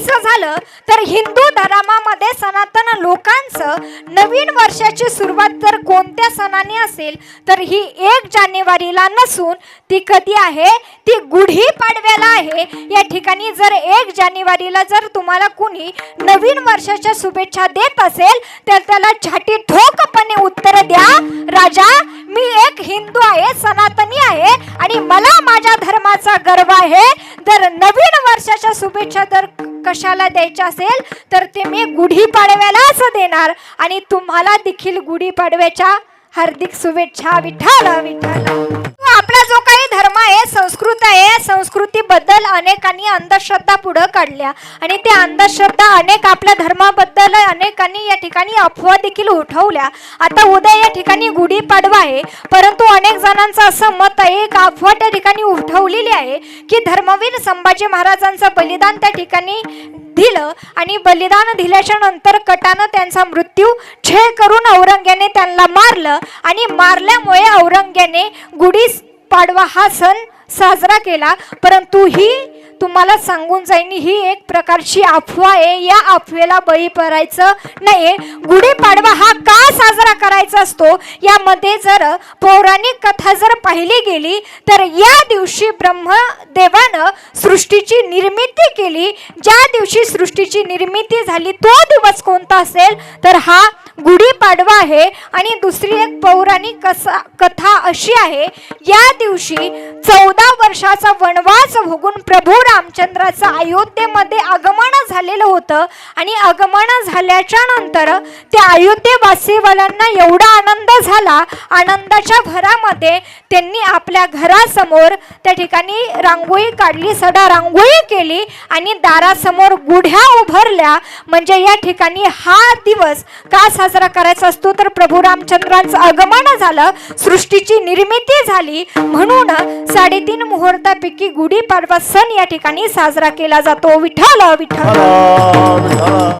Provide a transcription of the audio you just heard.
बघायचं झालं तर हिंदू धर्मामध्ये सनातन लोकांचं नवीन वर्षाची सुरुवात जर कोणत्या सणाने असेल तर ही एक जानेवारीला नसून ती कधी आहे? ती गुढी पाडव्याला आहे. या ठिकाणी जर एक जानेवारीला जर तुम्हाला कुणी नवीन वर्षाच्या शुभेच्छा देत असेल तर त्याला छाटी ठोक आहे आणि मला माझ्या धर्माचा गर्व आहे. जर नवीन वर्षाच्या शुभेच्छा जर कशाला द्यायच्या असेल? तर ते मी गुढीपाडव्यालाच देणार. आणि तुम्हाला देखील गुढीपाडव्याच्या हार्दिक शुभेच्छा विठ्ठल विठ्ठल. आपला जो काही आहे संस्कृत आहे. संस्कृतीबद्दल अनेकांनी अंधश्रद्धा पुढं काढल्या. आणि त्या अंधश्रद्धा अनेक आपल्या धर्माबद्दल अनेकांनी या ठिकाणी अफवा देखील उठवल्या. आता उद्या या ठिकाणी गुढीपाडवा आहे. परंतु अनेक जणांचं असं मत आहे एक अफवा त्या ठिकाणी उठवलेली आहे की धर्मवीर संभाजी महाराजांचं बलिदान त्या ठिकाणी दिलं आणि बलिदान दिल्याच्या नंतर कटानं त्यांचा मृत्यू छे करून औरंग्याने त्यांना मारलं आणि मारल्यामुळे औरंग्याने गुढी पाडवा हा सण साजरा केला. परंतु ही तुम्हाला सांगून जाईन ही एक प्रकारची अफवा आहे. या अफवेला बळी पडायचं नाही गुढीपाडवा हा का साजरा करायचा असतो? यामध्ये जर पौराणिक कथा जर पाहिली गेली तर या दिवशी ब्रह्मदेवानं सृष्टीची निर्मिती केली. ज्या दिवशी सृष्टीची निर्मिती झाली तो दिवस कोणता असेल? तर हा गुढीपाडवा आहे आणि दुसरी एक पौराणिक कसा कथा अशी आहे या दिवशी चौदा वर्षाचा वनवास भोगून प्रभू रामचंद्राचं अयोध्येमध्ये आगमन झालेलं होतं. आणि आगमन झाल्याच्यानंतर त्या अयोध्येवासीवाल्यांना एवढा आनंद झाला. आनंदाच्या भरामध्ये त्यांनी आपल्या घरासमोर त्या ठिकाणी रांगोळी काढली सडा रांगोळी केली आणि दारासमोर गुढ्या उभारल्या. म्हणजे या ठिकाणी हा दिवस का साजरा करायचा असतो? तर प्रभू रामचंद्रांचं आगमन झालं सृष्टीची निर्मिती झाली. म्हणून साडेतीन मुहूर्तापैकी गुढीपाडवा सण या ठिकाणी साजरा केला जातो. विठ्ठल विठ्ठल.